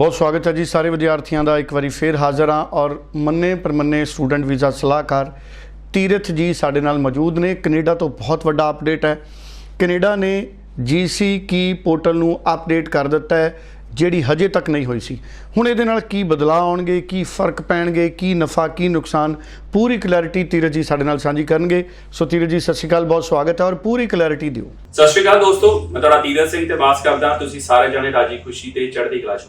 ਬਹੁਤ ਸਵਾਗਤ ਹੈ ਜੀ ਸਾਰੇ ਵਿਦਿਆਰਥੀਆਂ ਦਾ। ਇੱਕ ਵਾਰੀ ਫੇਰ ਹਾਜ਼ਰ ਹਾਂ ਔਰ ਮੰਨੇ ਪਰਮੰਨੇ ਸਟੂਡੈਂਟ ਵੀਜ਼ਾ ਸਲਾਹਕਾਰ ਤੀਰਥ ਜੀ ਸਾਡੇ ਨਾਲ ਮੌਜੂਦ ਨੇ। ਕੈਨੇਡਾ ਤੋਂ ਬਹੁਤ ਵੱਡਾ ਅਪਡੇਟ ਹੈ। ਕੈਨੇਡਾ ਨੇ ਜੀਸੀ ਕੀ ਪੋਰਟਲ ਨੂੰ ਅਪਡੇਟ ਕਰ ਦਿੱਤਾ ਹੈ, ਜਿਹੜੀ ਹਜੇ ਤੱਕ ਨਹੀਂ ਹੋਈ ਸੀ। ਹੁਣ ਇਹਦੇ ਨਾਲ ਕੀ ਬਦਲਾਅ ਆਉਣਗੇ, ਕੀ ਫ਼ਰਕ ਪੈਣਗੇ, ਕੀ ਨਫਾ, ਕੀ ਨੁਕਸਾਨ, ਪੂਰੀ ਕਲੈਰਿਟੀ ਤੀਰਥ ਜੀ ਸਾਡੇ ਨਾਲ ਸਾਂਝੀ ਕਰਨਗੇ। ਸੋ ਤੀਰਥ ਜੀ, ਸਤਿ ਸ਼੍ਰੀ ਅਕਾਲ, ਬਹੁਤ ਸਵਾਗਤ ਹੈ ਔਰ ਪੂਰੀ ਕਲੈਰਿਟੀ ਦਿਓ। ਸਤਿ ਸ਼੍ਰੀ ਅਕਾਲ ਦੋਸਤੋ, ਮੈਂ ਤੁਹਾਡਾ ਤੀਰਥ ਸਿੰਘ ਤੇ ਬਾਸ ਕਰਦਾ। ਤੁਸੀਂ ਸਾਰੇ ਜਣੇ ਰਾਜੀ ਖੁਸ਼ੀ ਤੇ ਚੜ੍ਹਦੀ ਕਲਾ ਚ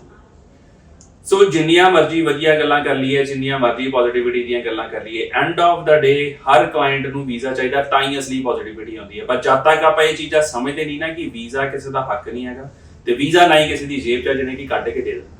ਸੋ ਜਿੰਨੀਆਂ ਮਰਜ਼ੀ ਵਧੀਆ ਗੱਲਾਂ ਕਰ ਲਈਏ, ਜਿੰਨੀਆਂ ਮਰਜ਼ੀ ਪੋਜ਼ਿਟਿਵਿਟੀ ਦੀਆਂ ਗੱਲਾਂ ਕਰ ਲਈਏ ਐਂਡ ਆਫ ਦਾ ਡੇ ਹਰ ਕਲਾਇੰਟ ਨੂੰ ਵੀਜ਼ਾ ਚਾਹੀਦਾ, ਤਾਂ ਹੀ ਅਸਲੀ ਪੋਜ਼ਿਟਿਵਿਟੀ ਆਉਂਦੀ ਹੈ। ਪਰ ਜਦ ਤੱਕ ਆਪਾਂ ਇਹ ਚੀਜ਼ਾਂ ਸਮਝਦੇ ਨਹੀਂ ਨਾ ਕਿ ਵੀਜ਼ਾ ਕਿਸੇ ਦਾ ਹੱਕ ਨਹੀਂ ਹੈਗਾ, ਤੇ ਵੀਜ਼ਾ ਨਾ ਹੀ ਕਿਸੇ ਦੀ ਜੇਬ 'ਚ ਜਿਹਨੇ ਕਿ ਕੱਢ ਕੇ ਦੇ ਦਿੰਦਾ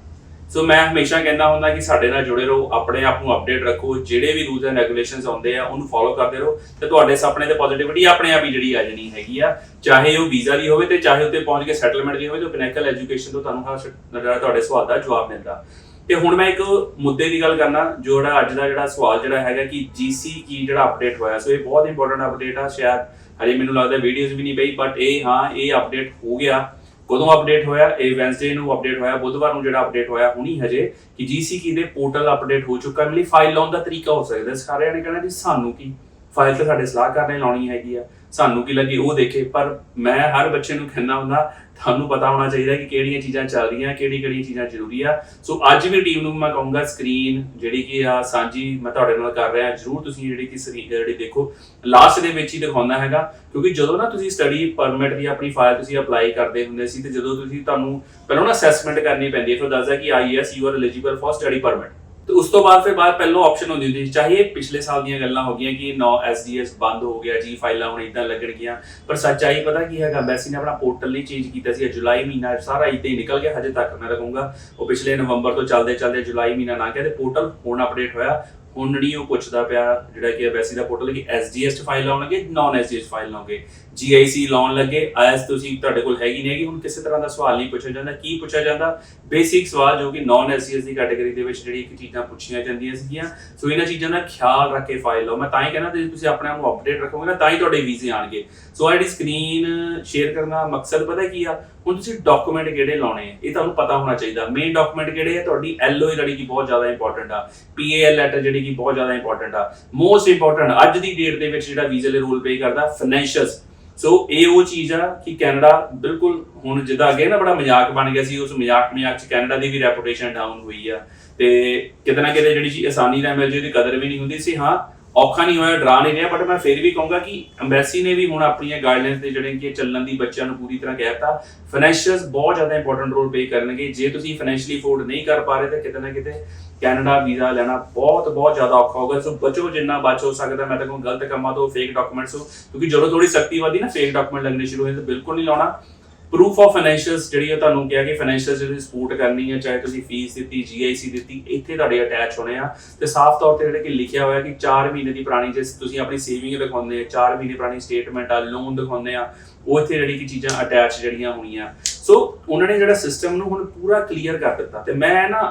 ਸੋ ਮੈਂ ਹਮੇਸ਼ਾ ਕਹਿੰਦਾ ਹੁੰਦਾ ਕਿ ਸਾਡੇ ਨਾਲ ਜੁੜੇ ਰਹੋ, ਆਪਣੇ ਆਪ ਨੂੰ ਅਪਡੇਟ ਰੱਖੋ, ਜਿਹੜੇ ਵੀ ਰੂਲਸ ਐਂਡ ਰੈਗੂਲੇਸ਼ਨਸ ਆਉਂਦੇ ਆ, ਉਹਨੂੰ ਫੋਲੋ ਕਰਦੇ ਰਹੋ, ਤੇ ਤੁਹਾਡੇ ਸੁਪਨੇ ਤੇ ਪੋਜ਼ਿਟਿਵਿਟੀ ਆਪਣੇ ਆਪ ਹੀ ਜਿਹੜੀ ਆ ਜਾਣੀ ਹੈਗੀ ਆ। ਚਾਹੇ ਉਹ ਵੀਜ਼ਾ ਦੀ ਹੋਵੇ ਤੇ ਚਾਹੇ ਉੱਤੇ ਪਹੁੰਚ ਕੇ ਸੈਟਲਮੈਂਟ ਦੀ ਹੋਵੇ, ਤੇ ਪਿਨੈਕਲ ਐਜੂਕੇਸ਼ਨ ਤੋਂ ਤੁਹਾਨੂੰ ਹਰ ਤੁਹਾਡੇ ਸਵਾਲ ਦਾ ਜਵਾਬ ਮਿਲਦਾ। ਤੇ ਹੁਣ ਮੈਂ ਇੱਕ ਮੁੱਦੇ ਦੀ ਗੱਲ ਕਰਨਾ, ਜੋ ਜਿਹੜਾ ਅੱਜ ਦਾ ਜਿਹੜਾ ਸਵਾਲ ਜਿਹੜਾ ਹੈਗਾ ਕਿ GC ਕੀ ਜਿਹੜਾ ਅਪਡੇਟ ਹੋਇਆ। ਸੋ ਇਹ ਬਹੁਤ ਇੰਪੋਰਟੈਂਟ ਅਪਡੇਟ ਆ, ਸ਼ਾਇਦ ਹਜੇ ਮੈਨੂੰ ਲੱਗਦਾ ਵੀਡੀਓਜ਼ ਵੀ ਨਹੀਂ ਪਈ ਬਟ ਇਹ, ਹਾਂ, ਇਹ ਅਪਡੇਟ ਹੋ ਗਿਆ। ਕਦੋਂ ਅਪਡੇਟ ਹੋਇਆ? ਇਹ ਵੈਨਸਡੇ ਨੂੰ ਅਪਡੇਟ ਹੋਇਆ, ਬੁੱਧਵਾਰ ਨੂੰ ਜਿਹੜਾ ਅਪਡੇਟ ਹੋਇਆ, ਹੁਣੀ ਹਜੇ ਕਿ GC ਦੇ ਪੋਰਟਲ ਅਪਡੇਟ ਹੋ ਚੁੱਕਾ। ਮਿਲੀ ਫਾਈਲ ਲਾਉਣ ਦਾ ਤਰੀਕਾ ਹੋ ਸਕਦਾ। ਸਾਰਿਆਂ ਨੇ ਕਹਿਣਾ ਜੀ, ਸਾਨੂੰ ਕੀ? ਫਾਈਲ ਤਾਂ ਸਾਡੇ ਸਲਾਹਕਾਰ ਨੇ ਲਾਉਣੀ ਹੈਗੀ ਆ। ਸਾਨੂੰ ਕੀ ਲੱਗੀ ਉਹ ਦੇਖੇ, ਪਰ ਮੈਂ ਹਰ ਬੱਚੇ ਨੂੰ ਕਹਿੰਦਾ ਹੁੰਦਾ, ਤੁਹਾਨੂੰ ਪਤਾ ਹੋਣਾ ਚਾਹੀਦਾ ਕਿ ਕਿਹੜੀਆਂ ਚੀਜ਼ਾਂ ਚੱਲ ਰਹੀਆਂ, ਕਿਹੜੀ ਕਿਹੜੀਆਂ ਚੀਜ਼ਾਂ ਜ਼ਰੂਰੀ ਆ। ਸੋ ਅੱਜ ਵੀ ਟੀਮ ਨੂੰ ਮੈਂ ਕਹੂੰਗਾ ਸਕਰੀਨ ਜਿਹੜੀ ਕਿ ਆ ਸਾਂਝੀ ਮੈਂ ਤੁਹਾਡੇ ਨਾਲ ਕਰ ਰਿਹਾ, ਜਰੂਰ ਤੁਸੀਂ ਜਿਹੜੀ ਕਿ ਸਕਰੀਨ ਜਿਹੜੀ ਦੇਖੋ ਲਾਸਟ ਦੇ ਵਿੱਚ ਹੀ ਦਿਖਾਉਂਦਾ ਹੈਗਾ, ਕਿਉਂਕਿ ਜਦੋਂ ਨਾ ਤੁਸੀਂ ਸਟੱਡੀ ਪਰਮਿਟ ਦੀ ਆਪਣੀ ਫਾਈਲ ਤੁਸੀਂ ਅਪਲਾਈ ਕਰਦੇ ਹੁੰਦੇ ਸੀ, ਤੇ ਜਦੋਂ ਤੁਸੀਂ ਤੁਹਾਨੂੰ ਪਹਿਲਾਂ ਨਾ ਅਸੈਸਮੈਂਟ ਕਰਨੀ ਪੈਂਦੀ ਹੈ, ਫਿਰ ਦੱਸਦਾ ਕਿ is you are eligible for study permit ਤੇ ਉਸ ਤੋਂ ਬਾਅਦ ਫਿਰ ਬਾਅਦ ਪਹਿਲੋਂ ਆਪਸ਼ਨ ਹੁੰਦੀ ਹੁੰਦੀ ਸੀ। ਚਾਹੇ ਪਿਛਲੇ ਸਾਲ ਦੀਆਂ ਗੱਲਾਂ ਹੋ ਗਈਆਂ ਕਿ ਨੋ ਐਸਡੀਐਸ ਬੰਦ ਹੋ ਗਿਆ, ਜੀ ਫਾਈਲਾਂ ਹੁਣ ਇਦਾਂ ਲੱਗਣਗੀਆਂ, ਪਰ ਸੱਚਾਈ ਪਤਾ ਕੀ ਹੈਗਾ ਐਮਬੈਸੀ ਨੇ ਆਪਣਾ ਪੋਰਟਲ ਨਹੀਂ ਚੇਂਜ ਕੀਤਾ ਸੀ ਜੁਲਾਈ ਮਹੀਨਾ ਸਾਰਾ ਇਦਾਂ ਹੀ ਨਿਕਲ ਗਿਆ, ਹਜੇ ਤੱਕ ਮੈਂ ਰਹੂੰਗਾ ਉਹ ਪਿਛਲੇ ਨਵੰਬਰ ਤੋਂ ਚੱਲਦੇ ਚੱਲਦੇ ਜੁਲਾਈ ਮਹੀਨਾ ਨਾ ਗਿਆ ਤੇ ਪੋਰਟਲ ਹੁਣ ਅਪਡੇਟ ਹੋਇਆ। ਹੁਣ ਨਹੀਂ ਉਹ ਪੁੱਛਦਾ ਪਿਆ ਜਿਹੜਾ ਕਿ ਐਮਬੈਸੀ ਦਾ ਪੋਰਟਲ ਕਿ ਐਸਡੀਐਸ ਫਾਈਲ ਲਾਉਣਗੇ ਨਾਨ ਐਸਡੀਐਸ ਫਾਈਲ ਆਉਣਗੇ। ਜੀਆਈਸੀ ਲਾਉਣ ਲੱਗੇ ਐਸ ਤੁਸੀਂ ਤੁਹਾਡੇ ਕੋਲ ਹੈਗੀ ਨਹੀਂ ਹੈਗੀ, ਹੁਣ ਕਿਸੇ ਤਰ੍ਹਾਂ ਦਾ ਸਵਾਲ ਨਹੀਂ ਪੁੱਛਿਆ ਜਾਂਦਾ। ਕੀ ਪੁੱਛਿਆ ਜਾਂਦਾ? ਬੇਸਿਕ ਸਵਾਲ ਜੋ ਕਿ ਨਾਨ ਐਸਡੀਐਸ ਦੀ ਕੈਟਾਗਰੀ ਦੇ ਵਿੱਚ ਜਿਹੜੀ ਇੱਕ ਚੀਜ਼ਾਂ ਪੁੱਛੀਆਂ ਜਾਂਦੀਆਂ ਸੀਗੀਆਂ। ਸੋ ਇਹਨਾਂ ਚੀਜ਼ਾਂ ਦਾ ਖਿਆਲ ਰੱਖ ਕੇ ਫਾਈਲ ਲਓ। ਮੈਂ ਤਾਂ ਹੀ ਕਹਿੰਦਾ ਜੇ ਤੁਸੀਂ ਆਪਣੇ ਆਪ ਨੂੰ ਅਪਡੇਟ ਰੱਖੋਗੇ ਨਾ, ਤਾਂ ਹੀ ਤੁਹਾਡੇ ਵੀਜ਼ੇ ਆਣਗੇ। ਸੋ ਆਹ ਜਿਹੜੀ ਸਕਰੀਨ ਸ਼ੇਅਰ ਕਰਨ ਦਾ ਮਕਸਦ ਪਤਾ ਕੀ ਆ? ਹੁਣ ਤੁਸੀਂ ਡਾਕੂਮੈਂਟ ਕਿਹੜੇ ਲਾਉਣੇ ਆ? ਇਹ ਤੁਹਾਨੂੰ ਪਤਾ ਹੋਣਾ ਚਾਹੀਦਾ। ਮੇਨ ਡਾਕੂਮੈਂਟ ਕਿਹੜੇ ਆ? ਤੁਹਾਡੀ ਐਲਓਏ ਜਿਹੜੀ ਕਿ ਬਹੁਤ ਜ਼ਿਆਦਾ ਇੰਪੋਰਟੈਂਟ ਆ। ਪੀਏਐਲ ਲੈਟਰ ਜਿਹੜੀ ਕਿ ਬਹੁਤ ਜ਼ਿਆਦਾ ਇੰਪੋਰਟੈਂਟ ਆ। ਮੋਸਟ ਇੰਪੋਰਟੈਂਟ ਅੱਜ ਦੀ ਡੇਟ ਦੇ ਵਿੱਚ ਜਿਹੜਾ ਵੀਜ਼ੇ ਲਈ ਰੋਲ ਪੇ ਕਰਦਾ ਫਾਈਨੈਂਸ਼ੀਅਲਸ ਸੋ ਇਹ ਉਹ ਚੀਜ਼ ਆ ਕਿ ਕੈਨੇਡਾ ਬਿਲਕੁਲ ਹੁਣ ਜਿੱਦਾਂ ਅੱਗੇ ਨਾ ਬੜਾ ਮਜ਼ਾਕ ਬਣ ਗਿਆ ਸੀ, ਉਸ ਮਜ਼ਾਕ ਮਜ਼ਾਕ ਚ ਕੈਨੇਡਾ ਦੀ ਵੀ ਰੈਪੂਟੇਸ਼ਨ ਡਾਊਨ ਹੋਈ ਆ। ਤੇ ਕਿਤੇ ਨਾ ਕਿਤੇ ਜਿਹੜੀ ਚੀਜ਼ ਆਸਾਨੀ ਨਾਲ ਮਿਲ ਜੇ ਉਹਦੀ ਕਦਰ ਵੀ ਨਹੀਂ ਹੁੰਦੀ ਸੀ। ਹਾਂ, ਔਖਾ ਨਹੀਂ ਹੋਇਆ, ਡਰਾ ਨਹੀਂ ਰਿਹਾ ਬਟ ਮੈਂ ਫਿਰ ਵੀ ਕਹੂੰਗਾ ਕਿ ਐਮਬੈਸੀ ਨੇ ਵੀ ਹੁਣ ਆਪਣੀਆਂ ਗਾਈਡਲਾਈਨਸ ਦੇ ਜਿਹੜੇ ਕਿ ਚੱਲਣ ਦੀ ਬੱਚਿਆਂ ਨੂੰ ਪੂਰੀ ਤਰ੍ਹਾਂ ਕਹਿਤਾ। ਫਾਈਨੈਂਸ਼ੀਅਲਸ ਬਹੁਤ ਜ਼ਿਆਦਾ ਇੰਪੋਰਟੈਂਟ ਰੋਲ ਪਲੇ ਕਰਨਗੇ। ਜੇ ਤੁਸੀਂ ਫਾਈਨੈਂਸ਼ੀਅਲੀ ਅਫੋਰਡ ਨਹੀਂ ਕਰ ਪਾ ਰਹੇ, ਤਾਂ ਕਿਤੇ ਨਾ ਕਿਤੇ ਕੈਨੇਡਾ ਵੀਜ਼ਾ ਲੈਣਾ ਬਹੁਤ ਬਹੁਤ ਜ਼ਿਆਦਾ ਔਖਾ ਹੋਗਾ ਸੋ ਬਚੋ ਜਿੰਨਾ ਬਚ ਹੋ ਸਕਦਾ, ਮੈਂ ਤਾਂ ਕਹੂੰ ਗਲਤ ਕੰਮਾਂ ਤੋਂ ਫੇਕ ਡਾਕੂਮੈਂਟਸ ਤੋਂ ਕਿਉਂਕਿ ਜਦੋਂ ਥੋੜੀ ਸਖਤੀ ਵਧੀ ਨਾ ਫੇਕ ਡਾਕੂਮੈਂਟ ਲੱਗਣੇ ਸ਼ੁਰੂ ਹੋਏ ਤਾਂ ਬਿਲਕੁਲ ਨਹੀਂ ਲਾਉਣਾ। ਪ੍ਰੂਫ ਆਫ ਫਾਈਨੈਂਸ਼ੀਅਲਸ ਜਿਹੜੀ ਹੈ ਤੁਹਾਨੂੰ ਕਿਹਾ ਕਿ ਫਾਈਨੈਂਸ਼ੀਅਲ ਜਿਹੜੀ ਸਪੋਰਟ ਕਰਨੀ ਹੈ ਚਾਹੇ ਤੁਸੀਂ ਫੀਸ ਦਿੱਤੀ ਜੀਆਈਸੀ ਦਿੱਤੀ, ਇੱਥੇ ਤੁਹਾਡੇ ਅਟੈਚ ਹੋਣੇ ਆ। ਤੇ ਸਾਫ਼ ਤੌਰ ਤੇ ਜਿਹੜੇ ਕਿ ਲਿਖਿਆ ਹੋਇਆ ਕਿ 4 ਮਹੀਨੇ ਦੀ ਪੁਰਾਣੀ, ਜੇ ਤੁਸੀਂ ਆਪਣੀ ਸੇਵਿੰਗ ਦਿਖਾਉਂਦੇ ਆ 4 ਮਹੀਨੇ ਪੁਰਾਣੀ ਸਟੇਟਮੈਂਟ ਆ ਲੋਨ ਦਿਖਾਉਂਦੇ ਆ, ਉਹ ਇੱਥੇ ਜਿਹੜੀ ਕਿ ਚੀਜ਼ਾਂ ਅਟੈਚ ਜਿਹੜੀਆਂ ਹੋਣੀਆਂ। ਸੋ ਉਹਨਾਂ ਨੇ ਜਿਹੜਾ ਸਿਸਟਮ ਨੂੰ ਹੁਣ ਪੂਰਾ ਕਲੀਅਰ ਕਰ ਦਿੱਤਾ। ਤੇ ਮੈਂ ਨਾ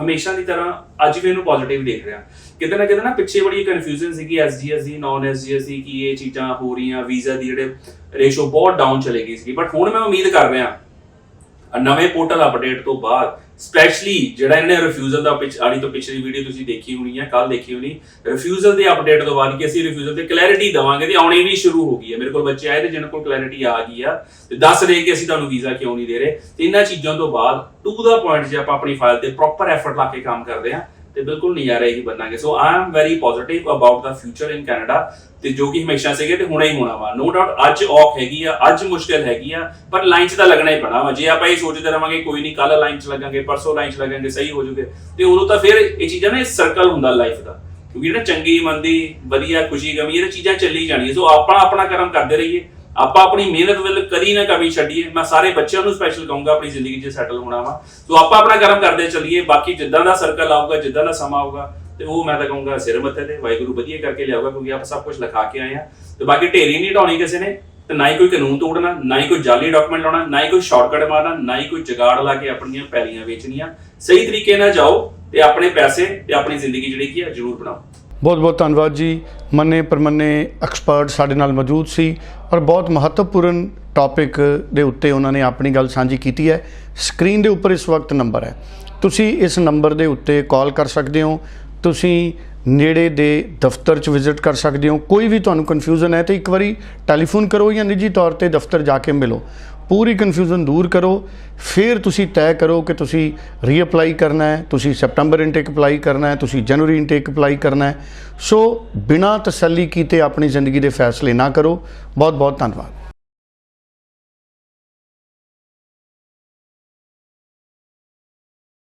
ਹਮੇਸ਼ਾ ਦੀ ਤਰ੍ਹਾਂ ਅੱਜ ਵੀ ਇਹਨੂੰ ਪੋਜ਼ਿਟਿਵ ਦੇਖ ਰਿਹਾ। ਕਿਤੇ ਨਾ ਕਿਤੇ ਨਾ ਪਿੱਛੇ ਬੜੀ ਕਨਫਿਊਜ਼ਨ ਸੀਗੀ ਐਸਜੀਐਸ ਦੀ ਨਾਨ ਐਸਜੀਐਸ ਦੀ ਕੀ ਇਹ ਚੀਜ਼ਾਂ ਹੋ ਰਹੀਆਂ ਵੀਜ਼ਾ ਦੀ ਜਿਹੜੇ ਰੇਸ਼ੋ ਬਹੁਤ ਡਾਊਨ ਚਲੇ ਗਈ ਸੀ ਬਟ ਹੁਣ ਮੈਂ ਉਮੀਦ ਕਰ ਰਿਹਾ, ਨਵੇਂ ਪੋਰਟਲ ਅਪਡੇਟ ਤੋਂ ਬਾਅਦ ਸਪੈਸ਼ਲੀ ਜਿਹੜਾ ਇਹਨੇ ਰਿਫਿਊਜ਼ਲ ਦਾ ਪਿਛ ਆੜੀ ਤੋਂ ਪਿਛਲੀ ਵੀਡੀਓ ਤੁਸੀਂ ਦੇਖੀ ਹੋਣੀ ਹੈ ਕੱਲ ਦੇਖੀ ਹੋਣੀ ਰਿਫਿਊਜ਼ਲ ਦੇ ਅਪਡੇਟ ਤੋਂ ਬਾਅਦ ਕਿ ਅਸੀਂ ਰਿਫਿਊਜ਼ਲ ਤੇ ਕਲੈਰਿਟੀ ਦਵਾਂਗੇ ਤੇ ਆਉਣੀ ਵੀ ਸ਼ੁਰੂ ਹੋ ਗਈ ਹੈ ਮੇਰੇ ਕੋਲ ਬੱਚੇ ਆਏ ਤੇ ਜਿਹਨਾਂ ਕੋਲ ਕਲੈਰਿਟੀ ਆ ਗਈ ਆ ਤੇ ਦੱਸ ਰਹੇ ਕਿ ਅਸੀਂ ਤੁਹਾਨੂੰ ਵੀਜ਼ਾ ਕਿਉਂ ਨਹੀਂ ਦੇ ਰਹੇ। ਤੇ ਇਹਨਾਂ ਚੀਜ਼ਾਂ ਤੋਂ ਬਾਅਦ ਟੂ ਦਾ ਪੁਆਇੰਟ ਜੇ ਆਪਾਂ ਆਪਣੀ ਫਾਈਲ ਤੇ ਪ੍ਰੋਪਰ ਐਫਰਟ ਲਾ ਕੇ ਕੰਮ ਕਰਦੇ ਆ ਤੇ ਬਿਲਕੁਲ ਨਜ਼ਾਰੇ ਹੀ ਬਣਾਂਗੇ so I am very positive about the future in Canada ਤੇ ਜੋ ਕਿ ਹਮੇਸ਼ਾ ਸੀਗੇ ਤੇ ਹੁਣੇ ਹੀ ਹੋਣਾ ਵਾ। ਨੋ ਡਾਊਟ ਅੱਜ ਔਖ ਹੈਗੀ ਆ, ਅੱਜ ਮੁਸ਼ਕਲ ਹੈਗੀ ਆ, ਪਰ ਲਾਈਨ 'ਚ ਤਾਂ ਲੱਗਣਾ ਹੀ ਪੈਣਾ ਵਾ। ਜੇ ਆਪਾਂ ਇਹ ਸੋਚਦੇ ਰਵਾਂਗੇ, ਕੋਈ ਨਹੀਂ ਕੱਲ ਲਾਈਨ 'ਚ ਲੱਗਾਂਗੇ, ਪਰਸੋਂ ਲਾਈਨ 'ਚ ਲੱਗਾਂਗੇ, ਸਹੀ ਹੋ ਜੂਗੇ। ਤੇ ਉਦੋਂ ਤਾਂ ਫਿਰ ਇਹ ਚੀਜ਼ਾਂ ਨਾ ਸਰਕਲ ਹੁੰਦਾ ਲਾਈਫ ਦਾ। ਕਿਉਂਕਿ ਜਿਹੜਾ ਚੰਗੀ, ਮੰਦੀ, ਵਧੀਆ, ਖੁਸ਼ੀ, ਗਮੀ, ਇਹ ਚੀਜ਼ਾਂ ਚੱਲੀ ਜਾਣੀਆਂ। ਸੋ ਆਪਣਾ ਆਪਣਾ ਕਰਮ ਕਰਦੇ ਰਹੀਏ। ਆਪਾਂ ਆਪਣੀ ਮਿਹਨਤ ਵੱਲ ਕਦੀ ਨਾ ਕਮੀ ਛੱਡੀਏ। ਮੈਂ ਸਾਰੇ ਬੱਚਿਆਂ ਨੂੰ ਸਪੈਸ਼ਲ ਕਹੂੰਗਾ ਆਪਣੀ ਜ਼ਿੰਦਗੀ 'ਚ ਸੈਟਲ ਹੋਣਾ ਵਾ। ਸੋ ਆਪਾਂ ਆਪਣਾ ਕਰਮ ਕਰਦੇ ਚੱਲੀਏ। ਬਾਕੀ ਜਿੱਦਾਂ ਦਾ ਸਰਕਲ ਆਊਗਾ, ਜਿੱਦਾਂ ਦਾ ਸਮਾਂ ਆਊਗਾ, ਤੇ ਉਹ ਮੈਂ ਤਾਂ ਕਹੂੰਗਾ ਸਿਰ ਮੱਥੇ ਤੇ। ਵਾਹਿਗੁਰੂ ਵਧੀਆ ਕਰਕੇ ਲਿਆਊਗਾ, ਕਿਉਂਕਿ ਆਪਾਂ ਸਭ ਕੁਝ ਲਿਖਾ ਕੇ ਆਏ ਆ। ਤੇ ਬਾਕੀ ਢੇਰੀ ਨਹੀਂ ਢਾਉਣੀ ਕਿਸੇ ਨੇ। ਤੇ ਨਾ ਹੀ ਕੋਈ ਕਾਨੂੰਨ ਤੋੜਨਾ, ਨਾ ਹੀ ਕੋਈ ਜਾਲੀ ਡਾਕੂਮੈਂਟ ਲਾਉਣਾ, ਨਾ ਹੀ ਕੋਈ ਸ਼ਾਰਟਕਟ ਮਾਰਨਾ, ਨਾ ਹੀ ਕੋਈ ਜਗਾੜ ਲਾ ਕੇ ਆਪਣੀਆਂ ਪੈਲੀਆਂ ਵੇਚਣੀਆਂ। ਸਹੀ ਤਰੀਕੇ ਨਾਲ ਜਾਓ ਤੇ ਆਪਣੇ ਪੈਸੇ ਤੇ ਆਪਣੀ ਜ਼ਿੰਦਗੀ ਜਿਹੜੀ ਕੀ ਆ, ਜ਼ਰੂਰ ਬਣਾਓ। ਬਹੁਤ ਬਹੁਤ ਧੰਨਵਾਦ ਜੀ। ਮੰਨੇ ਪਰਮੰਨੇ ਐਕਸਪਰਟ ਸਾਡੇ ਨਾਲ ਮੌਜੂਦ ਸੀ ਔਰ ਬਹੁਤ ਮਹੱਤਵਪੂਰਨ ਟੌਪਿਕ ਦੇ ਉੱਤੇ ਉਹਨਾਂ ਨੇ ਆਪਣੀ ਗੱਲ ਸਾਂਝੀ ਕੀਤੀ ਹੈ। ਸਕਰੀਨ ਦੇ ਉੱਪਰ ਇਸ ਵਕਤ ਨੰਬਰ ਹੈ। ਤੁਸੀਂ ਇਸ ਨੰਬਰ ਦੇ ਉੱਤੇ ਕਾਲ ਕਰ ਸਕਦੇ ਹੋ। ਤੁਸੀਂ ਨੇੜੇ ਦੇ ਦਫ਼ਤਰ 'ਚ ਵਿਜ਼ਿਟ ਕਰ ਸਕਦੇ ਹੋ। ਕੋਈ ਵੀ ਤੁਹਾਨੂੰ ਕਨਫਿਊਜ਼ਨ ਹੈ ਤਾਂ ਇੱਕ ਵਾਰੀ ਟੈਲੀਫੋਨ ਕਰੋ ਜਾਂ ਨਿੱਜੀ ਤੌਰ ਤੇ ਦਫ਼ਤਰ ਜਾ ਕੇ ਮਿਲੋ। ਪੂਰੀ ਕਨਫਿਊਜ਼ਨ ਦੂਰ ਕਰੋ। ਫਿਰ ਤੁਸੀਂ ਤੈਅ ਕਰੋ ਕਿ ਤੁਸੀਂ ਰੀਅਪਲਾਈ ਕਰਨਾ ਹੈ, ਤੁਸੀਂ ਸੈਪਟੈਂਬਰ ਇਨਟੇਕ ਅਪਲਾਈ ਕਰਨਾ ਹੈ, ਤੁਸੀਂ ਜਨਵਰੀ ਇਨਟੇਕ ਅਪਲਾਈ ਕਰਨਾ ਹੈ। ਸੋ ਬਿਨਾਂ ਤਸੱਲੀ ਕੀਤੇ ਆਪਣੀ ਜ਼ਿੰਦਗੀ ਦੇ ਫੈਸਲੇ ਨਾ ਕਰੋ। ਬਹੁਤ ਬਹੁਤ ਧੰਨਵਾਦ।